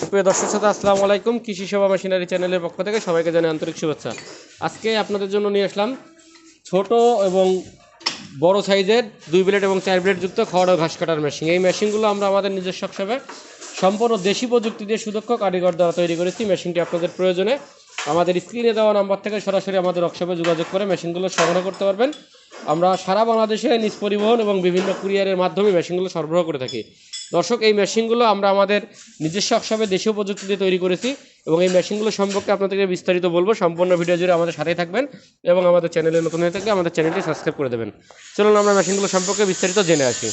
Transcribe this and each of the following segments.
সুপ্রিয় দর্শক শ্রোতা, আসসালামু আলাইকুম। কৃষি সেবা মেশিনারি চ্যানেলের পক্ষ থেকে সবাইকে জানাই আন্তরিক শুভেচ্ছা। আজকে আপনাদের জন্য নিয়ে আসলাম ছোট এবং বড় সাইজের দুই ব্লেড এবং চার ব্লেড যুক্ত খড় ও ঘাস কাটার মেশিন এই মেশিনগুলো আমরা আমাদের নিজস্ব হিসাবে সম্পূর্ণ দেশি প্রযুক্তি দিয়ে সুদক্ষ কারিগর দ্বারা তৈরি করেছি। মেশিনটি আপনাদের প্রয়োজনে আমাদের স্ক্রিনে দেওয়া নাম্বার থেকে সরাসরি আমাদের ওয়ার্কশপে যোগাযোগ করে মেশিনগুলো সংগ্রহ করতে পারবেন। আমরা সারা বাংলাদেশে নিজ পরিবহন এবং বিভিন্ন কুরিয়ারের মাধ্যমে মেশিনগুলো সরবরাহ করে থাকি। দর্শক, এই মেশিনগুলো আমরা আমাদের নিজস্ব ওয়ার্কশপে দেশীয় প্রযুক্তি দিয়ে তৈরি করেছি এবং এই মেশিনগুলো সম্পর্কে আপনাদেরকে বিস্তারিত বলব। সম্পূর্ণ ভিডিও জুড়ে আমাদের সাথেই থাকবেন এবং আমাদের চ্যানেলে নতুন হয়ে থাকলে আমাদের চ্যানেলটি সাবস্ক্রাইব করে দেবেন। চলুন, আমরা মেশিনগুলো সম্পর্কে বিস্তারিত জেনে আসি।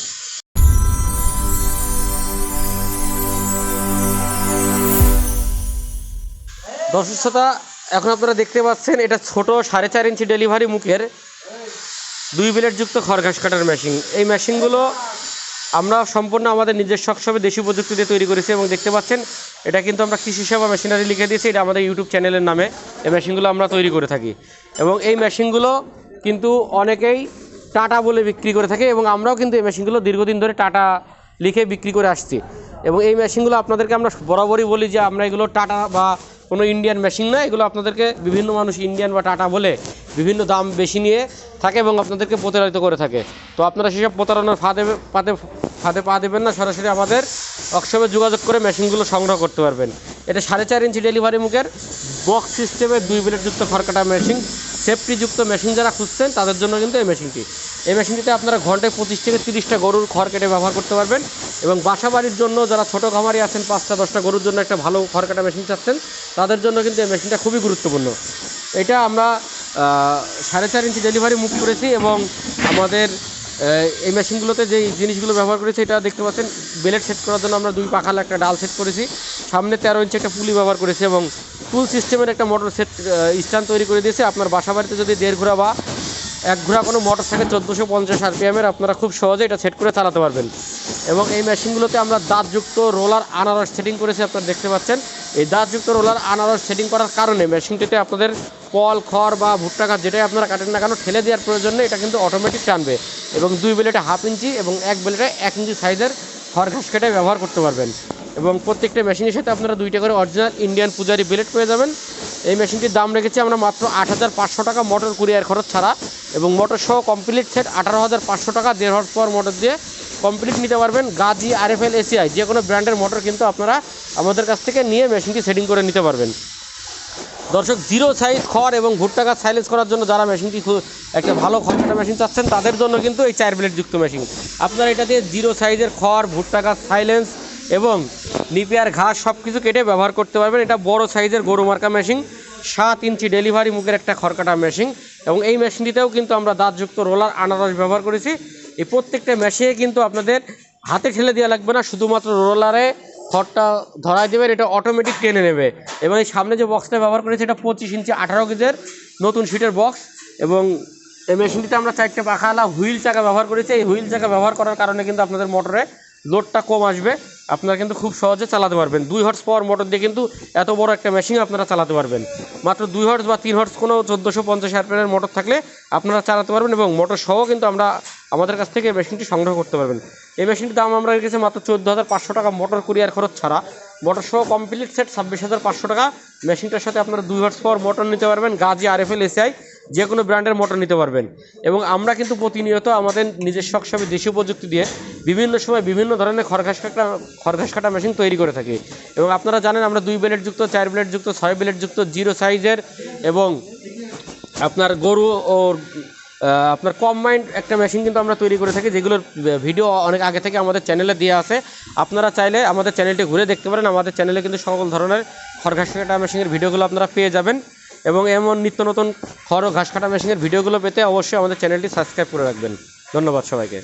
দর্শক শ্রোতা, এখন আপনারা দেখতে পাচ্ছেন, এটা ছোট সাড়ে চার ইঞ্চি ডেলিভারি মুখের দুই ব্লেড যুক্ত খড়ঘাস কাটার মেশিন। এই মেশিনগুলো আমরা সম্পূর্ণ আমাদের নিজস্ব সবসময় দেশি প্রযুক্তি দিয়ে তৈরি করেছি এবং দেখতে পাচ্ছেন, এটা কিন্তু আমরা কৃষি সেবা মেশিনারি লিখে দিয়েছি, এটা আমাদের ইউটিউব চ্যানেলের নামে। এই মেশিনগুলো আমরা তৈরি করে থাকি। এবং এই মেশিনগুলো কিন্তু অনেকেই টাটা বলে বিক্রি করে থাকে এবং আমরাও কিন্তু এই মেশিনগুলো দীর্ঘদিন ধরে টাটা লিখে বিক্রি করে আসছি। এবং এই মেশিনগুলো আপনাদেরকে আমরা বরাবরই বলি যে আমরা এগুলো টাটা বা কোনো ইন্ডিয়ান মেশিন না, এগুলো আপনাদেরকে বিভিন্ন মানুষ ইন্ডিয়ান বা টাটা বলে বিভিন্ন দাম বেশি নিয়ে থাকে এবং আপনাদেরকে প্রতারিত করে থাকে। তো আপনারা সেসব প্রতারণার ফাঁদে পাতে ফাঁদে পা দেবেন না, সরাসরি আমাদের ওয়ার্কশপে যোগাযোগ করে মেশিনগুলো সংগ্রহ করতে পারবেন। এটা সাড়ে চার ইঞ্চি ডেলিভারি মুখের বক্স সিস্টেমে দুই ব্লেডযুক্ত খড়কাটা মেশিন সেফটিযুক্ত মেশিন যারা খুঁজছেন, তাদের জন্য কিন্তু এই মেশিনটি এই মেশিনটিতে আপনারা ঘন্টায় পঁচিশ থেকে তিরিশটা গরুর খড় কেটে ব্যবহার করতে পারবেন এবং বাসা বাড়ির জন্য যারা ছোটো খামারি আছেন, পাঁচটা, দশটা গরুর জন্য একটা ভালো খড় কাটা মেশিন চাচ্ছেন, তাদের জন্য কিন্তু এই মেশিনটা খুবই গুরুত্বপূর্ণ। এটা আমরা সাড়ে চার ইঞ্চি ডেলিভারি মুখ করেছি এবং আমাদের এই মেশিনগুলোতে যে জিনিসগুলো ব্যবহার করেছি, এটা দেখতে পাচ্ছেন, বেলেট সেট করার জন্য আমরা দুই পাখাল একটা ডাল সেট করেছি। সামনে তেরো ইঞ্চি একটা পুলি ব্যবহার করেছি এবং টুল সিস্টেমের একটা মোটর সেট স্ট্যান্ড তৈরি করে দিয়েছে। আপনার বাসা বাড়িতে যদি দেড় ঘোরা বা এক ঘোরা কোনো মোটর থাকে, চোদ্দোশো পঞ্চাশ আরপিএমের আপনারা খুব সহজে এটা সেট করে চালাতে পারবেন। এবং এই মেশিনগুলোতে আমরা দাঁতযুক্ত রোলার আনারস সেটিং করেছি, আপনারা দেখতে পাচ্ছেন। এই দাঁতযুক্ত রোলার আনারস সেটিং করার কারণে মেশিনটিতে আপনাদের পল খড় বা ভুট্টা গাছ যেটাই আপনারা কাটেন না কেন, ঠেলে দেওয়ার প্রয়োজন নেই, এটা কিন্তু অটোমেটিক টানবে এবং দুই বেলেটে হাফ ইঞ্চি এবং এক বেলেটে এক ইঞ্চি সাইজের খড় ঘাস কেটে ব্যবহার করতে পারবেন। এবং প্রত্যেকটা মেশিনের সাথে আপনারা দুইটা করে অরিজিনাল ইন্ডিয়ান পূজারি বিলেট পেয়ে যাবেন। এই মেশিনটির দাম রেখেছি আমরা মাত্র আট হাজার পাঁচশো টাকা মোটর কুরিয়ার খরচ ছাড়া এবং মোটর সহ কমপ্লিট সেট আঠারো হাজার পাঁচশো টাকা দেড় হর্স পাওয়ার মোটর দিয়ে কমপ্লিট নিতে পারবেন Gazi R F L ACI. যে কোনো ব্র্যান্ডের মোটর কিন্তু আপনারা আমাদের কাছ থেকে নিয়ে মেশিনটি সেটিং করে নিতে পারবেন। দর্শক, জিরো সাইজ খড় এবং ভুট্টা গাছ সাইলেন্স করার জন্য যারা মেশিনটি একটা ভালো খড়কাটা মেশিন চাচ্ছেন, তাদের জন্য কিন্তু এই চার ব্লেড যুক্ত মেশিন। আপনারা এটা দিয়ে জিরো সাইজের খড় ভুট্টা গাছ সাইলেন্স এবং নিপিয়ার ঘাস সব কিছু কেটে ব্যবহার করতে পারবেন। এটা বড় সাইজের গরু মার্কা মেশিন, সাত ইঞ্চি ডেলিভারি মুখের একটা খড়কাটা মেশিন এবং এই মেশিনটিতেও কিন্তু আমরা দাঁতযুক্ত রোলার, আনারস ব্যবহার করেছি। এই প্রত্যেকটা মেশিনে কিন্তু আপনাদের হাতে ঠেলে দেওয়া লাগবে না, শুধুমাত্র রোলারে খড়টা ধরাই দেবেন, এটা অটোমেটিক টেনে নেবে। এবং এই সামনে যে বক্সটা ব্যবহার করেছে, এটা পঁচিশ ইঞ্চি আঠারো কেজের নতুন সিটের বক্স এবং এই মেশিনটিতে আমরা চারটে পাখাওয়ালা হুইল চাকা ব্যবহার করেছি। এই হুইল চাকা ব্যবহার করার কারণে কিন্তু আপনাদের মোটরে লোডটা কম আসবে। আপনারা কিন্তু খুব সহজে চালাতে পারবেন। দুই হর্স পাওয়ার মোটর দিয়ে কিন্তু এত বড় একটা মেশিন আপনারা চালাতে পারবেন। মাত্র দুই হর্স বা তিন হর্স কোনো চোদ্দোশো পঞ্চাশ আরপিএমের মোটর থাকলে আপনারা চালাতে পারবেন এবং মোটর সহ কিন্তু আমরা আমাদের কাছ থেকে মেশিনটি সংগ্রহ করতে পারবেন। এই মেশিনটির দাম আমরা রেখেছি মাত্র চোদ্দ হাজার পাঁচশো টাকা মোটর কুরিয়ার খরচ ছাড়া। মোটর সহ কমপ্লিট সেট ছাব্বিশ হাজার পাঁচশো টাকা। মেশিনটার সাথে আপনারা দুই হর্স পাওয়ার মোটর নিতে পারবেন। Gazi RFL SI. যে কোনো ব্র্যান্ডের মোটর নিতে পারবেন। এবং আমরা কিন্তু প্রতিনিয়ত আমাদের নিজস্ব সবসময় দেশীয় প্রযুক্তি দিয়ে বিভিন্ন সময় বিভিন্ন ধরনের খড়ঘাস কাটা খড়ঘাস কাটা মেশিন তৈরি করে থাকি। এবং আপনারা জানেন আমরা দুই ব্লেড যুক্ত, চার ব্লেড যুক্ত, ছয় ব্লেড যুক্ত জিরো সাইজের এবং আপনার গরু ও আপনার কম মাইন্ড একটা মেশিন কিন্তু আমরা তৈরি করে থাকি, যেগুলোর ভিডিও অনেক আগে থেকে আমাদের চ্যানেলে দেওয়া আছে। আপনারা চাইলে আমাদের চ্যানেলটি ঘুরে দেখতে পারেন। আমাদের চ্যানেলে কিন্তু সকল ধরনের খড় ঘাস কাটা মেশিনের ভিডিওগুলো আপনারা পেয়ে যাবেন। এবং এমন নিত্য নতুন খড় ও ঘাস কাটা মেশিনের ভিডিওগুলো পেতে অবশ্যই আমাদের চ্যানেলটি সাবস্ক্রাইব করে রাখবেন। ধন্যবাদ সবাইকে।